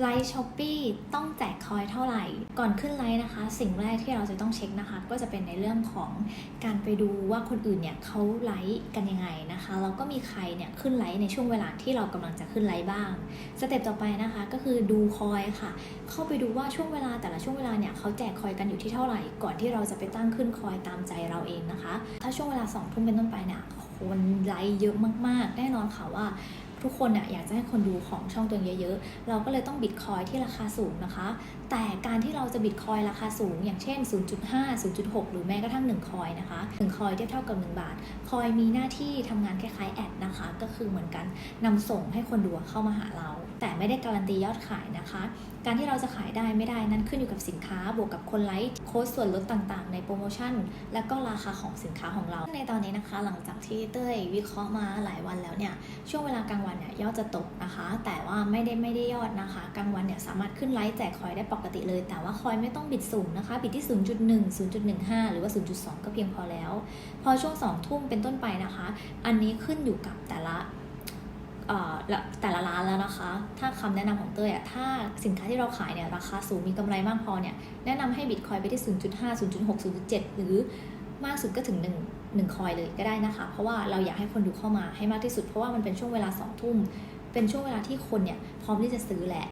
ไลฟ์ช้อปปี้ต้องแจกคอยเท่าไหร่ ก่อนขึ้นไลฟ์นะคะ สิ่งแรกที่เราจะต้องเช็คนะคะ ก็จะเป็นในเรื่องของการไปดูว่าคนอื่นเนี่ยเขาไลฟ์กันยังไงนะคะ แล้วก็มีใครเนี่ยขึ้นไลฟ์ในช่วงเวลาที่เรากำลังจะขึ้นไลฟ์บ้าง สเต็ปต่อไปนะคะก็คือดูคอยค่ะ เข้าไปดูว่าช่วงเวลาแต่ละช่วงเวลาเนี่ยเขาแจกคอยกันอยู่ที่เท่าไหร่ ก่อนที่เราจะไปตั้งขึ้นคอยตามใจเราเองนะคะ ถ้าช่วงเวลา2องทุ่มเป็นต้นไปเนี่ยคนไลค์เยอะมากๆ แน่นอนค่ะว่า ทุกคนเนี่ยอยากจะให้คนดูของช่องตัวเองเยอะๆ เราก็เลยต้องบิตคอยที่ราคาสูงนะคะ แต่การที่เราจะบิตคอยราคาสูง อย่างเช่น 0.5 0.6 หรือแม้กระทั่ง 1 คอยนะคะ 1 คอยเทียบเท่ากับ 1 บาท คอยมีหน้าที่ทำงานคล้ายๆแอดนะคะ ก็คือเหมือนกันนำส่งให้คนดูเข้ามาหาเรา แต่ไม่ได้การันตียอดขายนะคะการที่เราจะขายได้ไม่ได้นั้นขึ้นอยู่กับสินค้า บวกกับคนไลค์โค้ดส่วนลดต่างๆ ในโปรโมชั่น และก็ราคาของสินค้าของเรา ในตอนนี้นะคะ หลังจากที่เต้ยวิเคราะห์มาหลายวันแล้วเนี่ยช่วงเวลากลางวันเนี่ยยอดจะตกนะคะ แต่ว่าไม่ได้ไม่ได้ยอดนะคะ กลางวันเนี่ยสามารถขึ้นไลฟ์แจกคอยได้ปกติเลย แต่ว่าคอยไม่ต้องบิดสูงนะคะ บิดที่ 0.1 0.15 หรือว่า 0.2 ก็เพียงพอแล้ว พอช่วง 2 ทุ่มเป็นต้นไปนะคะ อันนี้ขึ้นอยู่กับแต่ละแต่ละร้านแล้วนะคะ ถ้าคำแนะนำของเต้ยอะถ้าสินค้าที่เราขายเนี่ยราคาสูงมีกำไรมากพอเนี่ย แนะนำให้บิตคอยไปที่ 0.5 0.6 0.7 หรือ มากสุดก็ถึง1 1คอยเลยก็ได้นะคะ เพราะว่าเราอยากให้คนดูเข้ามาให้มากที่สุด เพราะว่ามันเป็นช่วงเวลา2ทุ่ม เป็นช่วงเวลาที่คนเนี่ยพร้อมที่จะซื้อแหละ